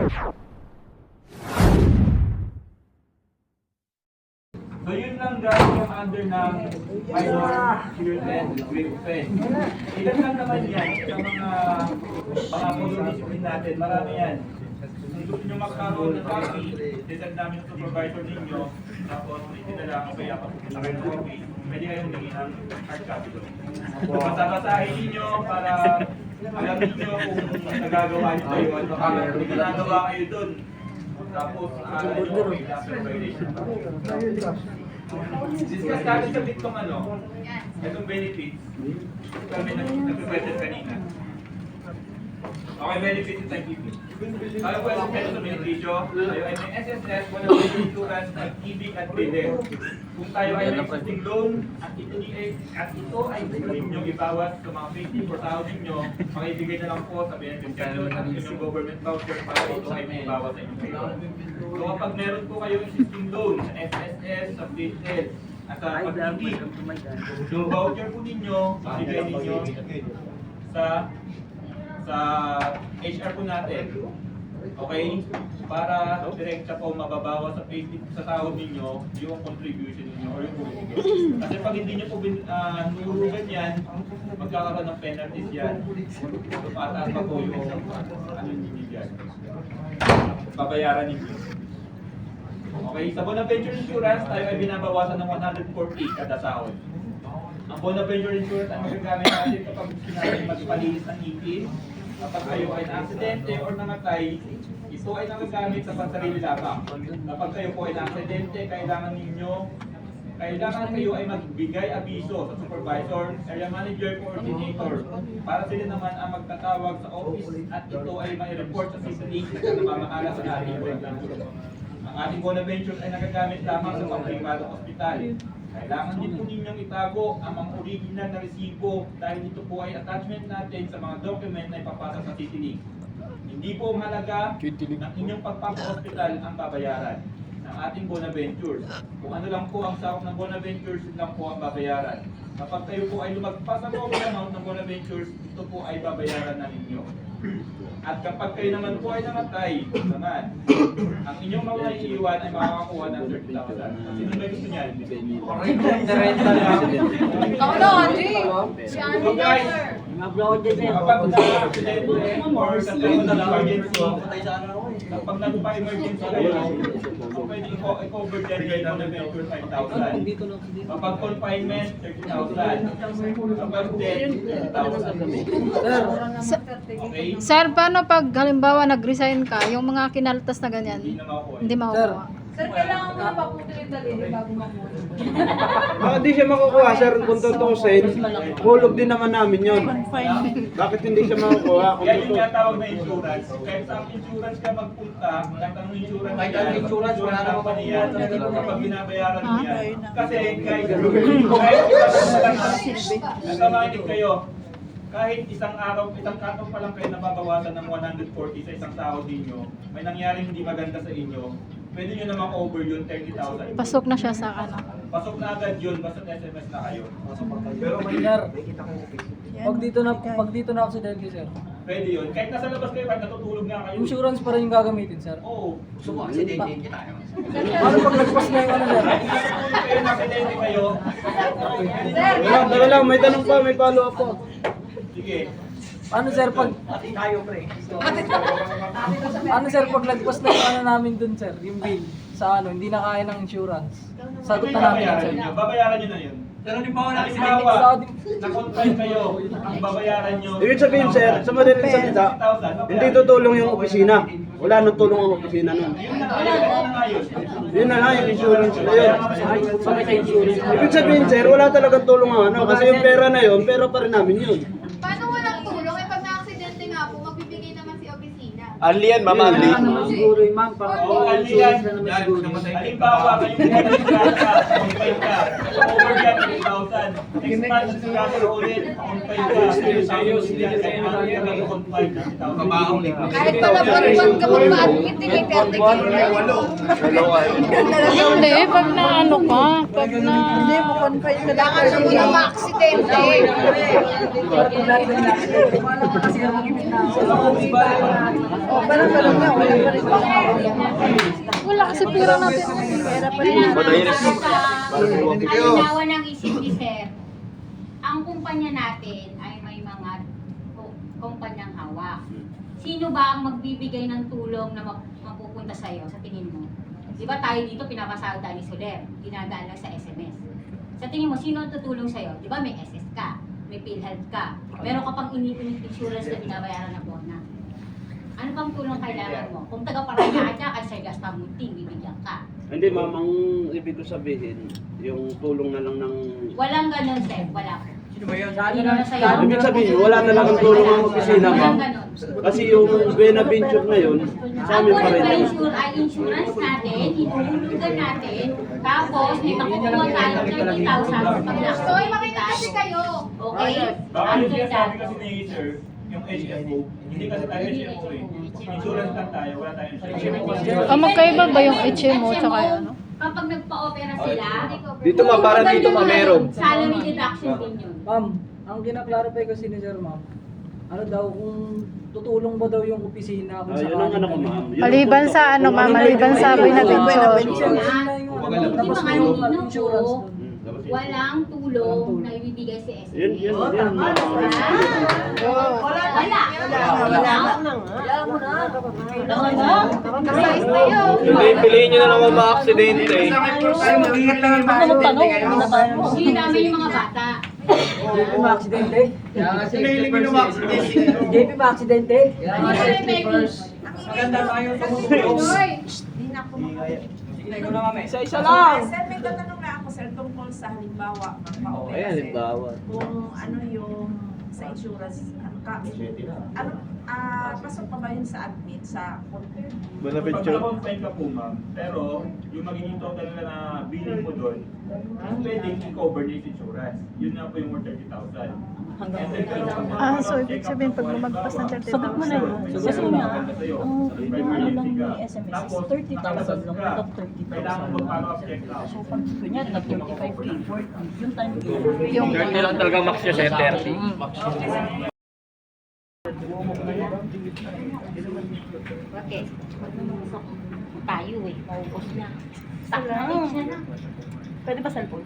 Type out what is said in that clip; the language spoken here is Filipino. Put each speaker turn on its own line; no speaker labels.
So yun lang guys yung under ng minor children with pen. Ilan lang naman yan yung mga discipline natin. Marami yan. Kung gusto nyo magkaroon ng copy, design namin ng supervisor ninyo, tapos hindi na lang kaya papunta kayo ng copy, pwede kayong humingi ng hard copy doon. Basa-basahin ninyo para alam ninyo kung nagagawa nyo kayo at baka may ginagawa kayo doon. Tapos, ah, ano, violation. Discuss natin sa bit kung ano, itong benefits. Kami nag-question kanina. Okay, benefits is activity. Ano po yung kaya sa beneficio? Tayo ay may SSS, wala may insurance, pag-ibig at bilis. Kung tayo ay may existing loan, at ito, ay, at ito ay gusto ninyong ibawas sa mga 50 for tao ninyo, makibigay na lang po sa beneficiary at inyong government voucher para ito ay may ibawas sa inyong payroll. So kapag meron po kayong existing loan sa SSS, sa business, at sa pag-ibig, yung voucher po ninyo, ibigay ninyo sa sa HR po natin. Okay? Para direkta po mababawa sa payslip sa sahod ninyo yung contribution ninyo or yung hulugan. Kasi pag hindi nyo po bin, uh, nulugan yan, magkakaroon ng penalties yan. So pataas pa po yung ano ninyo dyan. Babayaran ninyo. Okay, sa Bonaventure Insurance, tayo ay binabawasan ng 140 kada sahod. Ang Bonaventure Insurance ang magagamit natin kapag natin magpalinis ng ipin, kapag kayo ay na-aksidente or namatay, ito ay nagagamit sa pansarili lamang. Kapag kayo po ay na-aksidente, kailangan ninyo kailangan kayo ay magbigay abiso sa supervisor, area manager, coordinator para sila naman ang magtatawag sa office at ito ay may report sa city na namamahala sa ating. Ang ating Bonaventure ay nagagamit lamang sa pang-privadong ospital. Kailangan din po ninyong itago ang mga original na resibo dahil ito po ay attachment natin sa mga document na ipapasa sa CityLink. Hindi po mahalaga ng inyong pagpapa-hospital ang babayaran ng ating Bonaventures. Kung ano lang po ang sakop ng Bonaventures, lang po ang babayaran. Kapag kayo po ay lumagpas total amount ng Bonaventures, ito po ay babayaran na ninyo. At kapag kayo naman po ay namatay, naman, ang inyong mga iiwan ay makakakuha ng 30,000. Sino ba gusto niyan?
Ako na, Angie. Si Angie
So guys,
Dauer.
kapag na-accidente or ng emergency, kapag nagpa-emergency kayo, ang pwede ko i-cover dyan kayo ng Bonaventures 5,000. Kapag confinement, 30,000. Kapag death, 30,000. Okay?
Sir, paano pag halimbawa nag-resign ka, yung mga kinaltas na ganyan,
Hindi makuha.
makukuha?
Sir, kailangan mo na paputin yung daliri bago mamuha.
Bakit di siya makukuha, sir? Kung tutusin, hulog din naman namin yun. Bakit hindi siya makukuha? Kung
Yan yung
tutusin.
tinatawag na insurance. Kahit sa insurance ka magpunta, kahit anong insurance
Kahit anong insurance, wala naman
company yan,
makukuha.
kapag binabayaran mo yan. Kasi guys, kahit isang lang nasa makinig kayo, kahit isang araw, isang katong pa lang kayo nababawasan ng 140 sa isang sahod ninyo, may nangyaring hindi maganda sa inyo, pwede nyo naman over yun 30,000.
Pasok na siya sa ano.
Pasok na agad yun, basta SMS na kayo.
Pero Maynard, pag dito na pag dito na aksidente sir,
Pwede yun. Kahit nasa labas kayo, kahit natutulog nga kayo.
insurance pa rin yung gagamitin sir.
Oo.
Gusto mo aksidente kita. Ano pag nagpas na yung ano sir?
Kung kayo nakidente kayo,
Wala, tara lang, may tanong pa, may follow up po.
sige.
Ano sir pag tayo pre. Ano sir pag nagpas na yung ano namin dun sir, yung bill sa ano, hindi na kaya ng insurance. Sagot na namin yun
babayaran
sir.
nyo. Babayaran nyo na yun.
Pero di pa ako
Halimbawa, na-confine kayo, ang babayaran nyo.
Ibig sabihin, sir, sa madaling salita,
60,000,
hindi tutulong yung opisina. Wala nang tulong ang opisina nun.
Yun na, ayun, yun na nga yun.
Yun na lang, yung insurance na yun. Ibig sabihin, sir, wala talagang tulong ang ano. Kasi yung pera na yun, pera pa rin namin yun.
Paano walang tulong? Eh, pag na-aksidente nga po, magbibigay naman si opisina.
Anli yan, Ma'am Anli.
siguro yung ma'am,
Oo, ali yan. Halimbawa, kayo yung nagkakasa, confine ka. Over yan, 3,000. Next month, nagkakasa ulit, confine ka. 3,000 yan. Kaya ano yan, nag-confine, 3,000.
Kahit pala ka magpa-admit, eh, may 30 k
Hindi, pag na ano ka, pag na...
Kailangan siya muna ma-aksidente. Parang parang nga. Wala
kasi pira natin.
Pera pa rin.
Kalinawan ng isip ni Sir, ang kumpanya natin ay may mga ku- kumpanyang hawak. Sino ba ang magbibigay ng tulong na map- mapupunta sa'yo sa tingin mo? Di ba tayo dito pinapasahod tayo ni Soler, dinadaan lang sa SMS. Sa tingin mo, sino ang tutulong sa'yo? Di ba may SS ka, may PhilHealth ka, meron ka pang ini-init insurance na binabayaran ng. Ano pang tulong kailangan mo? Kung taga-paranahan ka, kasi gasta munting, bibigyan ka.
Hindi ma'am, ang ibig ko sabihin, yung tulong na lang ng...
Walang ganun, Sir. Wala.
Sino ba yun?
Sino na sa'yo?
Ibig sabihin, wala talagang tulong ang opisina ma'am. Kasi yung Buena Venture na yun, sa
Ang
amin pa rin.
Venture ay insurance natin, inuulugan natin, tapos may makukuha tayo ng 30,000 pag
So, ay makita kasi kayo.
Okay?
Baka
Ano
yung HFO, hindi kasi tayo HFO eh. Insurance lang tayo, wala tayong insurance.
Ah, magkaiba ba yung HMO tsaka ano?
Kapag nagpa-opera sila,
Dito ma, para dito ma, meron.
Salary deduction din yun.
Ma'am, ang kinaklarify kasi ni Sir Ma'am, ano daw kung tutulong ba daw yung opisina kung
Ah, yun ang
sakaling
ano ko ma'am. Yun-
Maliban sa ano,
kung
ma'am, maliban sa
yung ano,
Hindi
Tapos
mga
may yung
nilino
insurance.
Hmm.
walang tulong na ibibigay si SMS.
Yun, yun, yun. ma'am.
Ah, wala. Wala.
Wala na. Wala mo na. Wala na.
Nakasize tayo.
Hindi, piliin nyo na naman mga aksidente.
Ano tanong? Hindi na tayo.
Hindi namin yung mga bata.
JP ba aksidente? JP ba aksidente? Maganda tayo tumutulong. Isa-isa lang.
Sir, may tatanong na ako, sir, tungkol sa halimbawa, magpa-opera,
Ayan,
sir.
halimbawa.
Kung ano yung sa insurance, ano ka, ano, ah, pasok pa ba yun sa admit, sa
Buena
Pag
Venture.
naka-confine ka po ma'am, pero yung magiging total na na billing mo doon, pwedeng i-cover niya yung insurance. Yun nga po yung worth 30,000.
Ah, so ibig sabihin pag lumagpas ng 30,000.
Sagot mo na yun.
Na.
na. Ang
ka.
ni SMS is
Tapos,
30,000
nakalabas
lang, of 30,000.
Kailangan mo follow up check up.
So, pag kunya, nag-35K, 40. Yung time
Yung
30 lang talaga max niya sir, 30.
Bakit? Tayo eh. Maubos na. Stock na.
Pwede ba cellphone?